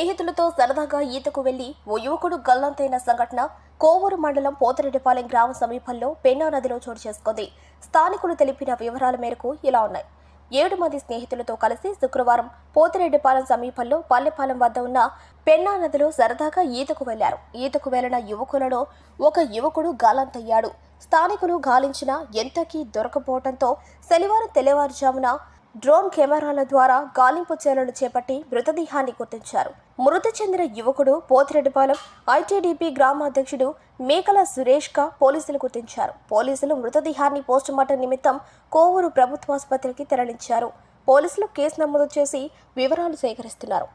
స్నేహితులతో సరదాగా ఈతకు వెళ్ళి ఓ యువకుడు గల్లంతైన సంఘటన కోవూరు మండలం పోతిరెడ్డిపాలెం గ్రామ సమీపంలో పెన్నా నదిలో చోటు చేసుకుంది. స్థానికులు తెలిపిన వివరాల మేరకు ఇలా ఉన్నాయి. ఏడు మంది స్నేహితులతో కలిసి శుక్రవారం పోతిరెడ్డిపాలెం సమీపంలో పల్లెపాలెం వద్ద ఉన్న పెన్నా నదిలో సరదాగా ఈతకు వెళ్ళారు ఈతకు వెళ్ళిన యువకులలో ఒక యువకుడు గాలంతయ్యాడు. స్థానికులు గాలించినా ఎంతకీ దొరకపోవడంతో శనివారం తెల్లవారుజామున డ్రోన్ కెమెరాల ద్వారా గాలింపు చర్యలు చేపట్టి మృతదేహాన్ని గుర్తించారు. మృతి చెందిన యువకుడు పోతిరెడ్డిపాలెం ఐటీడీపీ గ్రామాధ్యక్షుడు మేకల సురేష్గా పోలీసులు గుర్తించారు. పోలీసులు మృతదేహాన్ని పోస్టుమార్టం నిమిత్తం కోవూరు ప్రభుత్వాసుపత్రికి తరలించారు. పోలీసులు కేసు నమోదు చేసి వివరాలు సేకరిస్తున్నారు.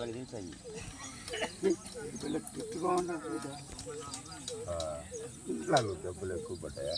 వాళ్ళకి తెలుసు అయ్యి. డబ్బులు ఎక్కువ పడ్డాయా?